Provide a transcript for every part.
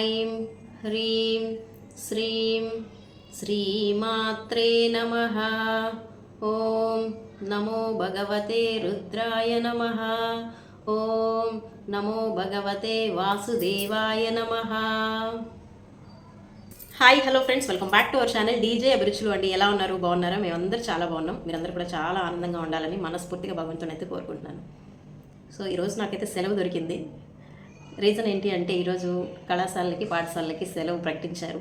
ఐం హ్రీం శ్రీం శ్రీమాత్రే నమ ఓం నమో భగవతే రుద్రాయ నమ ఓం నమో భగవతే వాసుదేవాయ నమ hi hello friends welcome back to our channel. DJ అభిరుచులు అండి. ఎలా ఉన్నారు? బాగున్నారా? మేమందరూ చాలా బాగున్నాం. మీరందరూ కూడా చాలా ఆనందంగా ఉండాలని మనస్ఫూర్తిగా భగవంతుని అయితే కోరుకుంటున్నాను. సో ఈరోజు నాకైతే సెలవు దొరికింది. రీజన్ ఏంటి అంటే ఈరోజు కళాశాలలకి పాఠశాలలకి సెలవు ప్రకటించారు.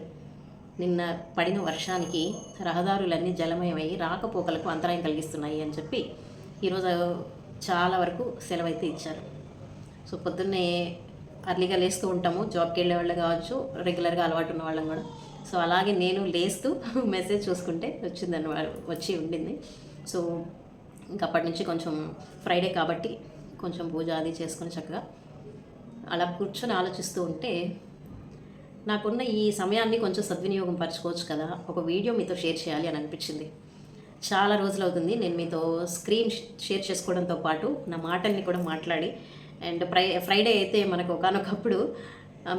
నిన్న పడిన వర్షానికి రహదారులన్నీ జలమయమై రాకపోకలకు అంతరాయం కలిగిస్తున్నాయి అని చెప్పి ఈరోజు చాలా వరకు సెలవు అయితే ఇచ్చారు. సో పొద్దున్నే అర్లీగా లేస్తూ ఉంటాము. జాబ్కి వెళ్ళే వాళ్ళు కావచ్చు రెగ్యులర్గా అలవాటు ఉన్న వాళ్ళం కూడా. సో అలాగే నేను లేస్తూ మెసేజ్ చూసుకుంటే వచ్చిందని వచ్చి ఉండింది. సో ఇంకా అప్పటి నుంచి కొంచెం ఫ్రైడే కాబట్టి కొంచెం పూజ అది చేసుకొని చక్కగా అలా కూర్చొని ఆలోచిస్తూ ఉంటే నాకున్న ఈ సమయాన్ని కొంచెం సద్వినియోగం పరచుకోవచ్చు కదా. ఒక వీడియో మీతో షేర్ చేయాలి అని అనిపించింది. చాలా రోజులు అవుతుంది. నేను మీతో స్క్రీన్ షేర్ చేసుకోవడంతో పాటు నా మాటల్ని కూడా మాట్లాడి అండ్ ఫ్రై ఫ్రైడే అయితే మనకు ఒకనొకప్పుడు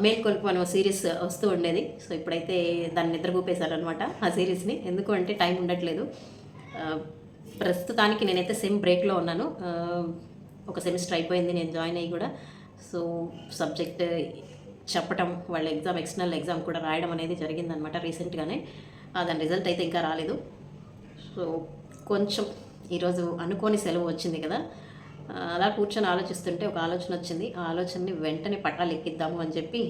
మేల్కొల్పు అనే సిరీస్ వస్తూ ఉండేది. సో ఇప్పుడైతే దాన్ని నిద్రగూపేశారనమాట ఆ సిరీస్ని. ఎందుకు అంటే టైం ఉండట్లేదు. ప్రస్తుతానికి నేనైతే సెమ్ బ్రేక్లో ఉన్నాను. ఒక సెమిస్టర్ అయిపోయింది. నేను జాయిన్ అయ్యి కూడా సో సబ్జెక్ట్ చెప్పటం వాళ్ళ ఎగ్జామ్ ఎక్స్టర్నల్ ఎగ్జామ్ కూడా రాయడం అనేది జరిగిందనమాట రీసెంట్గానే. దాని రిజల్ట్ అయితే ఇంకా రాలేదు. సో కొంచెం ఈరోజు అనుకోని సెలవు వచ్చింది కదా. అలా కూర్చొని ఆలోచిస్తుంటే ఒక ఆలోచన వచ్చింది. ఆ ఆలోచనని వెంటనే పట్టాలు ఎక్కిద్దాము అని చెప్పి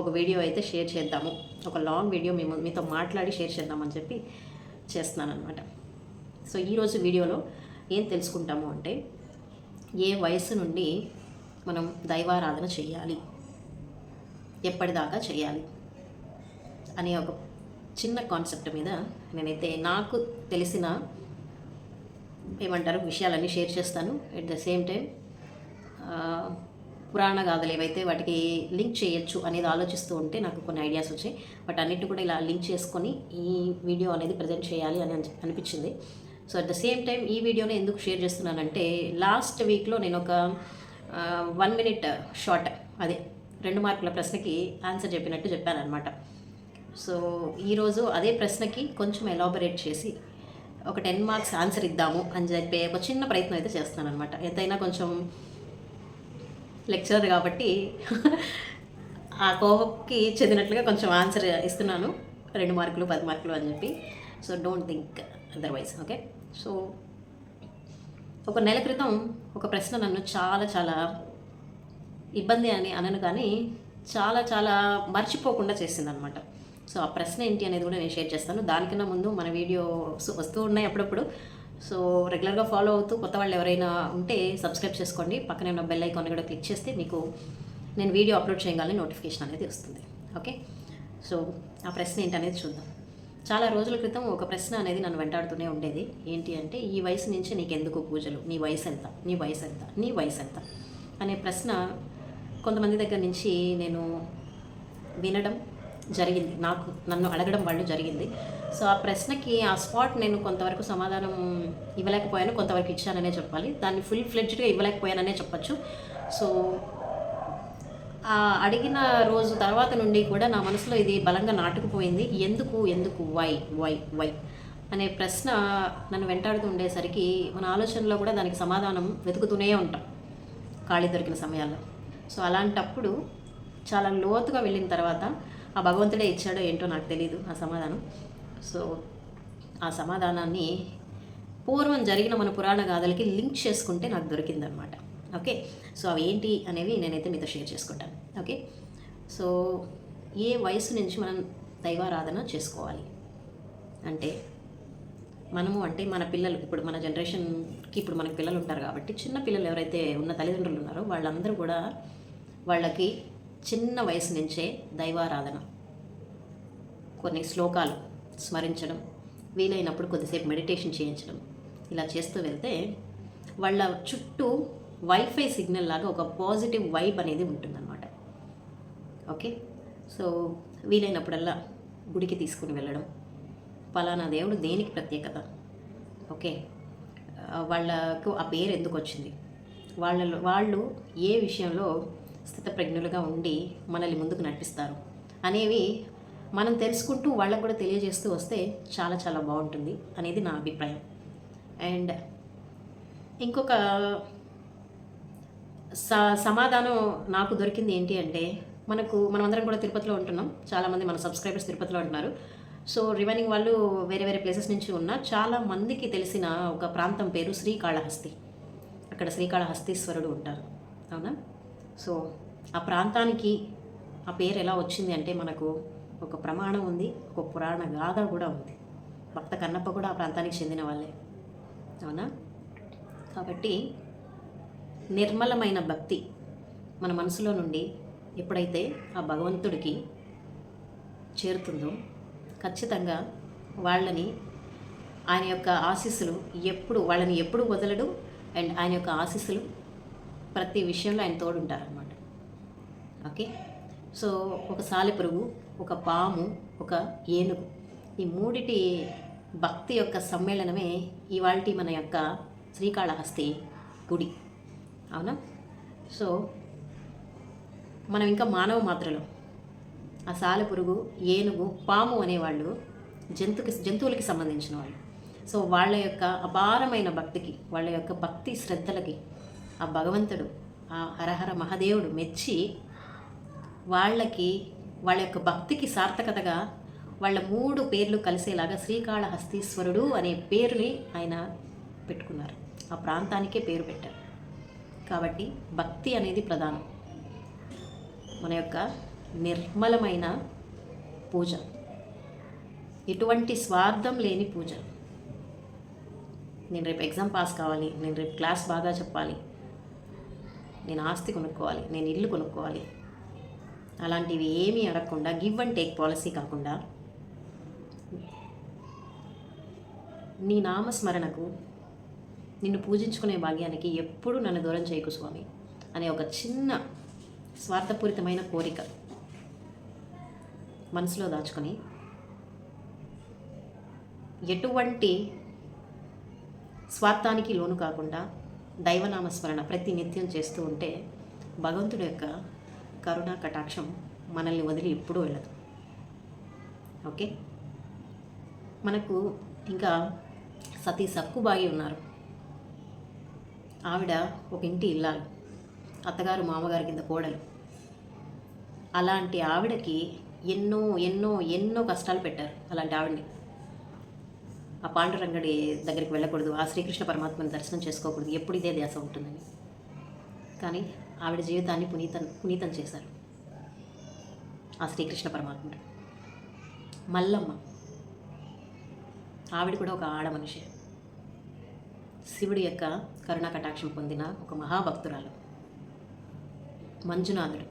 ఒక వీడియో అయితే షేర్ చేద్దాము. ఒక లాంగ్ వీడియో మేము మీతో మాట్లాడి షేర్ చేద్దామని చెప్పి చేస్తున్నాను అనమాట సో ఈరోజు వీడియోలో ఏం తెలుసుకుంటాము అంటే ఏ వయసు నుండి మనం దైవారాధన చేయాలి. ఎప్పటిదాకా చేయాలి అనే ఒక చిన్న కాన్సెప్ట్ మీద నేనైతే నాకు తెలిసిన ఏమంటారు విషయాలన్నీ షేర్ చేస్తాను. ఎట్ ద సేమ్ టైం పురాణ గాథలు ఏవైతే వాటికి లింక్ చేయొచ్చు అనేది ఆలోచిస్తూ ఉంటే నాకు కొన్ని ఐడియాస్ వచ్చాయి. బట్ అన్నిటి కూడా ఇలా లింక్ చేసుకొని ఈ వీడియో అనేది ప్రజెంట్ చేయాలి అని అని- అనిపించింది. So at the same time ఈ వీడియోని ఎందుకు షేర్ చేస్తున్నానంటే లాస్ట్ వీక్లో నేను ఒక వన్ మినిట్ షార్ట్ అదే రెండు మార్కుల ప్రశ్నకి ఆన్సర్ చెప్పినట్టు చెప్పానమాట సో ఈరోజు అదే ప్రశ్నకి కొంచెం ఎలాబరేట్ చేసి ఒక టెన్ మార్క్స్ ఆన్సర్ ఇద్దాము అని చెప్పి ఒక చిన్న ప్రయత్నం అయితే చేస్తానమాట ఎంతైనా కొంచెం లెక్చరర్ కాబట్టి ఆ కోవకి చెందినట్లుగా కొంచెం ఆన్సర్ ఇస్తున్నాను. రెండు మార్కులు పది మార్కులు అని చెప్పి. So don't think otherwise okay so ఒక నెల క్రితం ఒక ప్రశ్న నన్ను చాలా చాలా ఇబ్బంది అని అనను కానీ చాలా చాలా మర్చిపోకుండా చేసిందనమాట. సో ఆ ప్రశ్న ఏంటి అనేది కూడా నేను షేర్ చేస్తాను. దానికన్నా ముందు మన వీడియో వస్తూ ఉన్నాయి అప్పుడప్పుడు. సో రెగ్యులర్గా ఫాలో అవుతూ కొత్త వాళ్ళు ఎవరైనా ఉంటే సబ్స్క్రైబ్ చేసుకోండి. పక్కనే ఉన్న బెల్ ఐకాన్ కూడా క్లిక్ చేస్తే మీకు నేను వీడియో అప్లోడ్ చేయగానే నోటిఫికేషన్ అనేది వస్తుంది. ఓకే? సో ఆ ప్రశ్న ఏంటి అనేది చూద్దాం. చాలా రోజుల క్రితం ఒక ప్రశ్న అనేది నన్ను వెంటాడుతూనే ఉండేది. ఏంటి అంటే ఈ వయసు నుంచి నీకు ఎందుకు పూజలు? నీ వయసు ఎంత నీ వయసు ఎంత నీ వయసు ఎంత అనే ప్రశ్న కొంతమంది దగ్గర నుంచి నేను వినడం జరిగింది. నాకు నన్ను అడగడం వాళ్ళు జరిగింది. సో ఆ ప్రశ్నకి ఆ స్పాట్ నేను కొంతవరకు సమాధానం ఇవ్వలేకపోయాను. కొంతవరకు ఇచ్చాననే చెప్పాలి. దాన్ని ఫుల్ ఫ్లెడ్జ్డ్గా ఇవ్వలేకపోయాననే చెప్పచ్చు. సో అడిగిన రోజు తర్వాత నుండి కూడా నా మనసులో ఇది బలంగా నాటుకుపోయింది. ఎందుకు ఎందుకు వై వై వై అనే ప్రశ్న నన్ను వెంటాడుతూ ఉండేసరికి మన ఆలోచనలో కూడా దానికి సమాధానం వెతుకుతూనే ఉంటాం. ఖాళీ దొరికిన సమయాల్లో. సో అలాంటప్పుడు చాలా లోతుగా వెళ్ళిన తర్వాత ఆ భగవంతుడే ఇచ్చాడో ఏంటో నాకు తెలియదు ఆ సమాధానం. సో ఆ సమాధానాన్ని పూర్వం జరిగిన మన పురాణ గాథలకి లింక్ చేసుకుంటే నాకు దొరికిందనమాట ఓకే? సో అవి ఏంటి అనేవి నేనైతే మీతో షేర్ చేసుకుంటాను. ఓకే? సో ఏ వయసు నుంచి మనం దైవారాధన చేసుకోవాలి? అంటే మనము అంటే మన పిల్లలు ఇప్పుడు మన జనరేషన్కి ఇప్పుడు మనకి పిల్లలు ఉంటారు కాబట్టి చిన్న పిల్లలు ఎవరైతే ఉన్న తల్లిదండ్రులు ఉన్నారో వాళ్ళందరూ కూడా వాళ్ళకి చిన్న వయసు నుంచే దైవారాధన. కొన్ని శ్లోకాలు స్మరించడం వీలైనప్పుడు కొద్దిసేపు మెడిటేషన్ చేయించడం ఇలా చేస్తూ వెళ్తే వాళ్ళ చుట్టూ వైఫై సిగ్నల్ లాగా ఒక పాజిటివ్ వైబ్ అనేది ఉంటుందన్నమాట. ఓకే సో వీలైనప్పుడల్లా గుడికి తీసుకుని వెళ్ళడం. పలానా దేవుడు దేనికి ప్రత్యేకత? ఓకే వాళ్ళకు ఆ పేరు ఎందుకు వచ్చింది? వాళ్ళ వాళ్ళు ఏ విషయంలో స్థితప్రజ్ఞులుగా ఉండి మనల్ని ముందుకు నడిపిస్తారు? అనేవి మనం తెలుసుకుంటూ వాళ్ళకు కూడా తెలియజేస్తూ వస్తే చాలా చాలా బాగుంటుంది అనేది నా అభిప్రాయం. అండ్ ఇంకొక స సమాధానం నాకు దొరికింది ఏంటి అంటే మనకు మనమందరం కూడా తిరుపతిలో ఉంటున్నాం. చాలామంది మన సబ్స్క్రైబర్స్ తిరుపతిలో ఉంటున్నారు. సో రిమైనింగ్ వాళ్ళు వేరే వేరే ప్లేసెస్ నుంచి ఉన్న చాలా మందికి తెలిసిన ఒక ప్రాంతం పేరు శ్రీకాళహస్తి. అక్కడ శ్రీకాళహస్తీశ్వరుడు ఉంటారు. అవునా? సో ఆ ప్రాంతానికి ఆ పేరు ఎలా వచ్చింది అంటే మనకు ఒక ప్రమాణం ఉంది ఒక పురాణ గాథ కూడా ఉంది. భక్త కన్నప్ప కూడా ఆ ప్రాంతానికి చెందిన వాళ్ళే. అవునా? కాబట్టి నిర్మలమైన భక్తి మన మనసులో నుండి ఎప్పుడైతే ఆ భగవంతుడికి చేరుతుందో ఖచ్చితంగా వాళ్ళని ఆయన యొక్క ఆశీస్సులు ఎప్పుడు వాళ్ళని ఎప్పుడు వదలడు అండ్ ఆయన యొక్క ఆశీస్సులు ప్రతి విషయంలో ఆయన తోడుంటారనమాట ఓకే? సో ఒక సాలెపురుగు ఒక పాము ఒక ఏనుగు ఈ మూడిటి భక్తి యొక్క సమ్మేళనమే ఇవాళ మన యొక్క శ్రీకాళహస్తి గుడి. అవునా? సో మనం ఇంకా మానవ మాత్రలో. ఆ సాలెపురుగు ఏనుగు పాము అనేవాళ్ళు జంతుకి జంతువులకి సంబంధించిన వాళ్ళు. సో వాళ్ళ యొక్క అపారమైన భక్తికి వాళ్ళ యొక్క భక్తి శ్రద్ధలకి ఆ భగవంతుడు ఆ హరహర మహాదేవుడు మెచ్చి వాళ్ళకి వాళ్ళ యొక్క భక్తికి సార్థకతగా వాళ్ళ మూడు పేర్లు కలిసేలాగా శ్రీకాళహస్తీశ్వరుడు అనే పేరుని ఆయన పెట్టుకున్నారు. ఆ ప్రాంతానికే పేరు పెట్టారు. కాబట్టి భక్తి అనేది ప్రధానం. మన యొక్క నిర్మలమైన పూజ. ఎటువంటి స్వార్థం లేని పూజ. నేను రేపు ఎగ్జామ్ పాస్ కావాలి నేను రేపు క్లాస్ బాగా చెప్పాలి నేను ఆస్తి కొనుక్కోవాలి నేను ఇల్లు కొనుక్కోవాలి. అలాంటివి ఏమీ అడగకుండా గివ్ అండ్ టేక్ పాలసీ కాకుండా నీ నామస్మరణకు నిన్ను పూజించుకునే భాగ్యానికి ఎప్పుడు నన్ను దూరం చేయకు స్వామి అనే ఒక చిన్న స్వార్థపూరితమైన కోరిక మనసులో దాచుకొని ఎటువంటి స్వార్థానికి లోను కాకుండా దైవనామస్మరణ ప్రతి నిత్యం చేస్తూ ఉంటే భగవంతుడి యొక్క కరుణా కటాక్షం మనల్ని వదిలి ఎప్పుడూ వెళ్ళదు. ఓకే? మనకు ఇంకా సతీ సక్కుబాయి ఉన్నారు. ఆవిడ ఒక ఇంటి ఇల్లాలు అత్తగారు మామగారి కింద కోడలు. అలాంటి ఆవిడకి ఎన్నో ఎన్నో ఎన్నో కష్టాలు పెట్టారు అలాంటి ఆవిడని. ఆ పాండురంగడి దగ్గరికి వెళ్ళకూడదు ఆ శ్రీకృష్ణ పరమాత్మని దర్శనం చేసుకోకూడదు ఎప్పుడు ఇదే ధ్యాస ఉంటుందని. కానీ ఆవిడ జీవితాన్ని పునీతం పునీతం చేశారు ఆ శ్రీకృష్ణ పరమాత్ముడు. మల్లమ్మ ఆవిడ కూడా ఒక ఆడ మనిషి శివుడి యొక్క కరుణా కటాక్షం పొందిన ఒక మహాభక్తురాలు. మంజునాథుడు.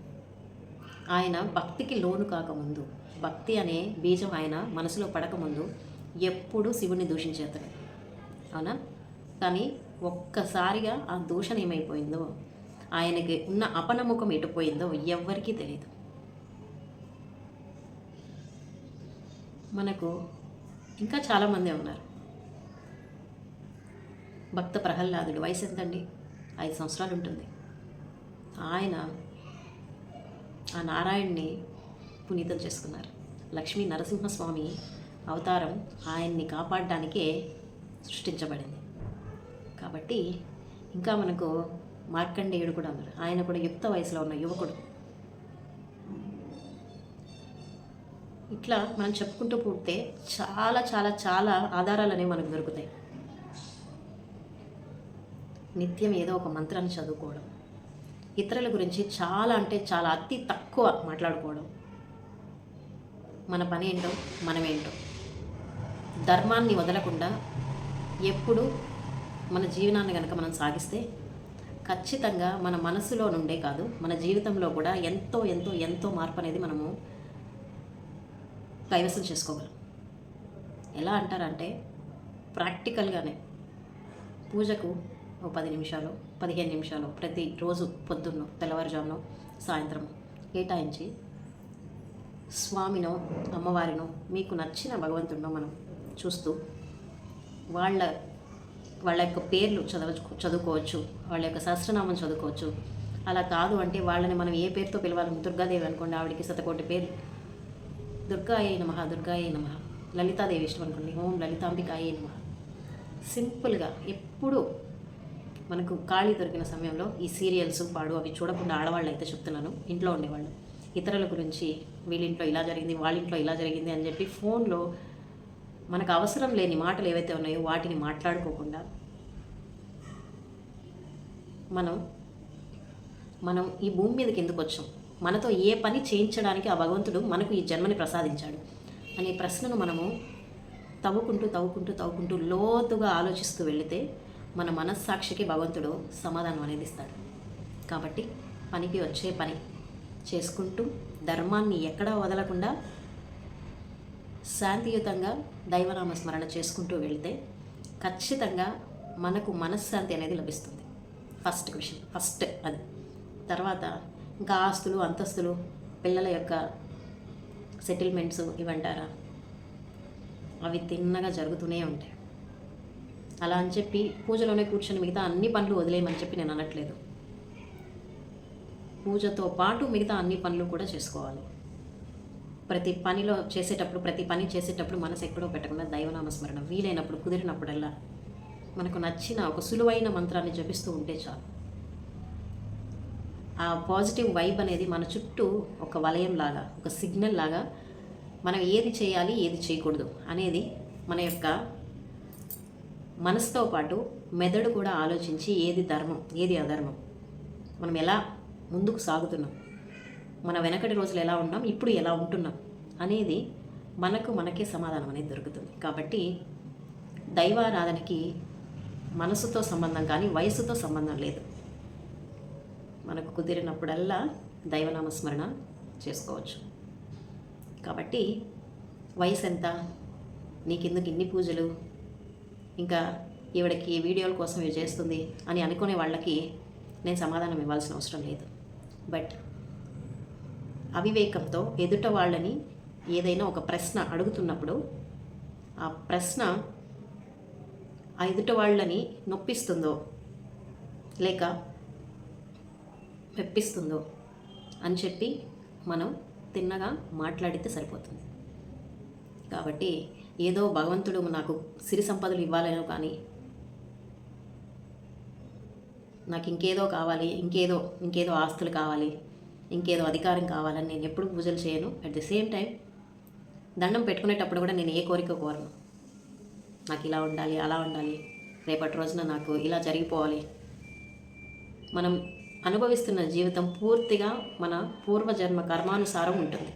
ఆయన భక్తికి లోను కాకముందు భక్తి అనే బీజం ఆయన మనసులో పడకముందు ఎప్పుడూ శివుని దూషించేతడు. అవునా? కానీ ఒక్కసారిగా ఆ దూషణ ఏమైపోయిందో ఆయనకి ఉన్న అపనమ్మకం ఎటుపోయిందో ఎవ్వరికీ తెలియదు మనకు ఇంకా చాలామంది ఉన్నారు. భక్త ప్రహ్లాదుడు వయసు ఎంతండి? ఐదు సంవత్సరాలు ఉంటుంది. ఆయన ఆ నారాయణ్ణి పునీతం చేసుకున్నారు. లక్ష్మీ నరసింహస్వామి అవతారం ఆయన్ని కాపాడడానికే సృష్టించబడింది. కాబట్టి ఇంకా మనకు మార్కండేయుడు కూడా ఉన్నారు. ఆయన కూడా యుక్త వయసులో ఉన్న యువకుడు. ఇట్లా మనం చెప్పుకుంటూ పుడితే చాలా చాలా చాలా ఆధారాలు అనేవి మనకు దొరుకుతాయి. నిత్యం ఏదో ఒక మంత్రాన్ని చదువుకోవడం. ఇతరుల గురించి చాలా అంటే చాలా అతి తక్కువ మాట్లాడుకోవడం. మన పని ఏంటో మనమేంటో ధర్మాన్ని వదలకుండా ఎప్పుడు మన జీవనాన్ని కనుక మనం సాగిస్తే ఖచ్చితంగా మన మనసులో నుండే కాదు మన జీవితంలో కూడా ఎంతో ఎంతో ఎంతో మార్పు అనేది మనము కైవసం చేసుకోగలం. ఎలా అంటారంటే ప్రాక్టికల్గానే పూజకు ఓ పది నిమిషాలు పదిహేను నిమిషాలు ప్రతిరోజు పొద్దున్న తెల్లవారుజామున సాయంత్రం కేటాయించి స్వామినో అమ్మవారినో మీకు నచ్చిన భగవంతుడినో మనం చూస్తూ వాళ్ళ వాళ్ళ యొక్క పేర్లు చదవ చదువుకోవచ్చు వాళ్ళ యొక్క సహస్రనామం చదువుకోవచ్చు. అలా కాదు అంటే వాళ్ళని మనం ఏ పేరుతో పిలవాలి? దుర్గాదేవి అనుకోండి ఆవిడకి శతకోటి పేరు దుర్గాయే నమ దుర్గాయే నమ. లలితాదేవి ఇష్టం అనుకోండి ఓం లలితాంబికాయే నమ. సింపుల్గా ఎప్పుడూ మనకు ఖాళీ దొరికిన సమయంలో ఈ సీరియల్స్ పాడు అవి చూడకుండా ఆడవాళ్ళు అయితే చెప్తున్నాను ఇంట్లో ఉండేవాళ్ళు. ఇతరుల గురించి వీళ్ళింట్లో ఇలా జరిగింది వాళ్ళ ఇంట్లో ఇలా జరిగింది అని చెప్పి ఫోన్లో మనకు అవసరం లేని మాటలు ఏవైతే ఉన్నాయో వాటిని మాట్లాడుకోకుండా మనం మనం ఈ భూమి మీదకి ఎందుకు వచ్చాం? మనతో ఏ పని చేయించడానికి ఆ భగవంతుడు మనకు ఈ జన్మని ప్రసాదించాడు అనే ప్రశ్నను మనము తవ్వుకుంటూ తవ్వుకుంటూ తవ్వుకుంటూ లోతుగా ఆలోచిస్తూ వెళితే మన మనస్సాక్షికి భగవంతుడు సమాధానం అనేది ఇస్తాడు. కాబట్టి పనికి వచ్చే పని చేసుకుంటూ ధర్మాన్ని ఎక్కడా వదలకుండా శాంతియుతంగా దైవనామ స్మరణ చేసుకుంటూ వెళితే ఖచ్చితంగా మనకు మనశ్శాంతి అనేది లభిస్తుంది. ఫస్ట్ విషయం ఫస్ట్ అది. తర్వాత ఇంకా ఆస్తులు అంతస్తులు పిల్లల యొక్క సెటిల్మెంట్స్ ఇవంటారా అవి తిన్నగా జరుగుతూనే ఉంటాయి. అలా అని చెప్పి పూజలోనే కూర్చొని మిగతా అన్ని పనులు వదిలేయమని చెప్పి నేను అనట్లేదు. పూజతో పాటు మిగతా అన్ని పనులు కూడా చేసుకోవాలి. ప్రతి పనిలో చేసేటప్పుడు ప్రతి పని చేసేటప్పుడు మనసు ఎక్కడో పెట్టకుండా దైవనామస్మరణ వీలైనప్పుడు కుదిరినప్పుడల్లా మనకు నచ్చిన ఒక సులువైన మంత్రాన్ని జపిస్తూ ఉంటే చాలు. ఆ పాజిటివ్ వైబ్ అనేది మన చుట్టూ ఒక వలయం లాగా ఒక సిగ్నల్ లాగా మనం ఏది చేయాలి ఏది చేయకూడదు అనేది మన యొక్క మనసుతో పాటు మెదడు కూడా ఆలోచించి ఏది ధర్మం ఏది అధర్మం. మనం ఎలా ముందుకు సాగుతున్నాం? మన వెనకటి రోజులు ఎలా ఉన్నాం? ఇప్పుడు ఎలా ఉంటున్నాం? అనేది మనకు మనకే సమాధానం అనేది దొరుకుతుంది. కాబట్టి దైవారాధనకి మనసుతో సంబంధం కానీ వయసుతో సంబంధం లేదు. మనకు కుదిరినప్పుడల్లా దైవనామస్మరణ చేసుకోవచ్చు. కాబట్టి వయసు ఎంత నీకెందుకు ఇన్ని పూజలు? ఇంకా ఈవిడకి వీడియోల కోసం ఇవి చేస్తుంది అని అనుకునే వాళ్ళకి నేను సమాధానం ఇవ్వాల్సిన అవసరం లేదు. బట్ అవివేకంతో ఎదుట వాళ్ళని ఏదైనా ఒక ప్రశ్న అడుగుతున్నప్పుడు ఆ ప్రశ్న ఆ ఎదుట వాళ్ళని నొప్పిస్తుందో లేక మెప్పిస్తుందో అని చెప్పి మనం తిన్నగా మాట్లాడితే సరిపోతుంది. కాబట్టి ఏదో భగవంతుడు నాకు సిరి సంపదలు ఇవ్వాలనో కానీ నాకు ఇంకేదో కావాలి ఇంకేదో ఇంకేదో ఆస్తులు కావాలి ఇంకేదో అధికారం కావాలని నేను ఎప్పుడు పూజలు చేయను. అట్ ది సేమ్ టైం దండం పెట్టుకునేటప్పుడు కూడా నేను ఏ కోరిక కోరను. నాకు ఇలా ఉండాలి అలా ఉండాలి రేపటి రోజున నాకు ఇలా జరిగిపోవాలి. మనం అనుభవిస్తున్న జీవితం పూర్తిగా మన పూర్వజన్మ కర్మానుసారం ఉంటుంది.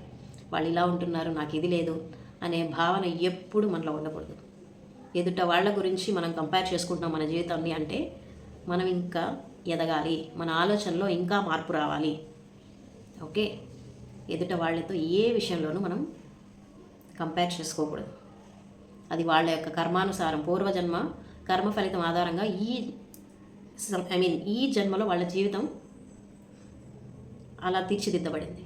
వాళ్ళు ఇలా ఉంటున్నారు నాకు ఇది లేదు అనే భావన ఎప్పుడు మనలో ఉండకూడదు. ఎదుట వాళ్ళ గురించి మనం కంపేర్ చేసుకుంటున్నాం మన జీవితాన్ని అంటే మనం ఇంకా ఎదగాలి మన ఆలోచనలో ఇంకా మార్పు రావాలి. ఓకే? ఎదుట వాళ్ళతో ఏ విషయంలోనూ మనం కంపేర్ చేసుకోకూడదు. అది వాళ్ళ యొక్క కర్మానుసారం పూర్వజన్మ కర్మ ఫలితం ఆధారంగా ఈ ఐ మీన్ ఈ జన్మలో వాళ్ళ జీవితం అలా తీర్చిదిద్దబడింది.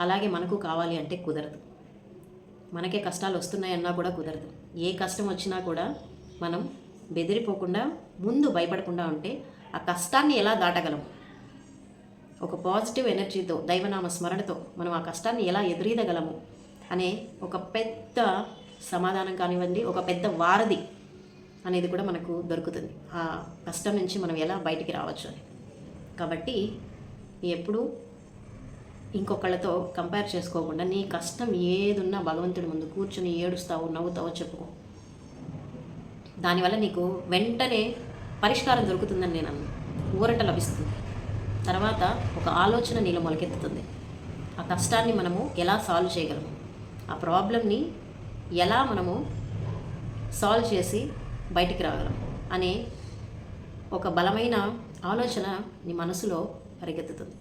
అలాగే మనకు కావాలి అంటే కుదరదు. మనకే కష్టాలు వస్తున్నాయన్నా కూడా కుదరదు. ఏ కష్టం వచ్చినా కూడా మనం బెదిరిపోకుండా ముందు భయపడకుండా ఉంటే ఆ కష్టాన్ని ఎలా దాటగలం? ఒక పాజిటివ్ ఎనర్జీతో దైవనామ స్మరణతో మనం ఆ కష్టాన్ని ఎలా ఎదురీదగలము అనే ఒక పెద్ద సమాధానం కానివ్వండి ఒక పెద్ద వారధి అనేది కూడా మనకు దొరుకుతుంది. ఆ కష్టం నుంచి మనం ఎలా బయటికి రావచ్చు అని. కాబట్టి ఎప్పుడూ ఇంకొకళ్ళతో కంపేర్ చేసుకోకుండా నీ కష్టం ఏదున్నా భగవంతుడి ముందు కూర్చుని ఏడుస్తావు నవ్వుతావో చెప్పుకో దానివల్ల నీకు వెంటనే పరిష్కారం దొరుకుతుందని నేను అన్నాను ఊరట లభిస్తుంది. తర్వాత ఒక ఆలోచన నీలో మొలకెత్తుతుంది. ఆ కష్టాన్ని మనము ఎలా సాల్వ్ చేయగలము? ఆ ప్రాబ్లమ్ని ఎలా మనము సాల్వ్ చేసి బయటికి రాగలం? అనే ఒక బలమైన ఆలోచన నీ మనసులో పరిగెత్తుతుంది.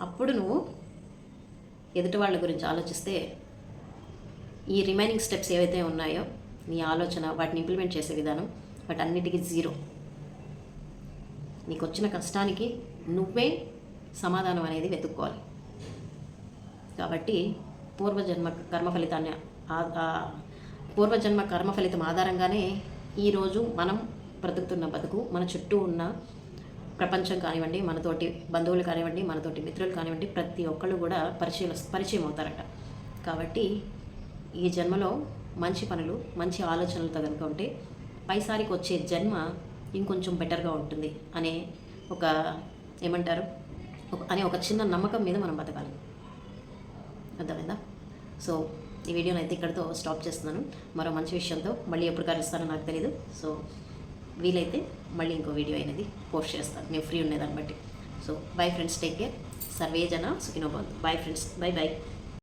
అప్పుడు నువ్వు ఎదుటి వాళ్ళ గురించి ఆలోచిస్తే ఈ రిమైనింగ్ స్టెప్స్ ఏవైతే ఉన్నాయో నీ ఆలోచన వాటిని ఇంప్లిమెంట్ చేసే విధానం వాటన్నిటికీ జీరో నీకు వచ్చిన కష్టానికి నువ్వే సమాధానం అనేది వెతుక్కోవాలి. కాబట్టి పూర్వజన్మ కర్మ ఫలితాన్ని పూర్వజన్మ కర్మ ఫలితం ఆధారంగానే ఈరోజు మనం బ్రతుకుతున్న బతుకు మన చుట్టూ ఉన్న ప్రపంచం కానివ్వండి మనతోటి బంధువులు కానివ్వండి మనతోటి మిత్రులు కానివ్వండి ప్రతి ఒక్కళ్ళు కూడా పరిచయం పరిచయం అవుతారట. కాబట్టి ఈ జన్మలో మంచి పనులు మంచి ఆలోచనలతో కనుక ఉంటే పైసారికి వచ్చే జన్మ ఇంకొంచెం బెటర్గా ఉంటుంది అనే ఒక ఏమంటారు? అనే ఒక చిన్న నమ్మకం మీద మనం బతకాలి. అర్థమైందా? సో ఈ వీడియోని అయితే ఇక్కడితో స్టాప్ చేస్తున్నాను. మరో మంచి విషయంతో మళ్ళీ ఎప్పుడు కలుస్తానో నాకు తెలియదు సో వీలైతే మళ్ళీ ఇంకో వీడియో అనేది పోస్ట్ చేస్తాను. నేను ఫ్రీ ఉండేదాన్ని బట్టి. So bye friends take care survey జన సుఖినోబంధు బై ఫ్రెండ్స్ బై బై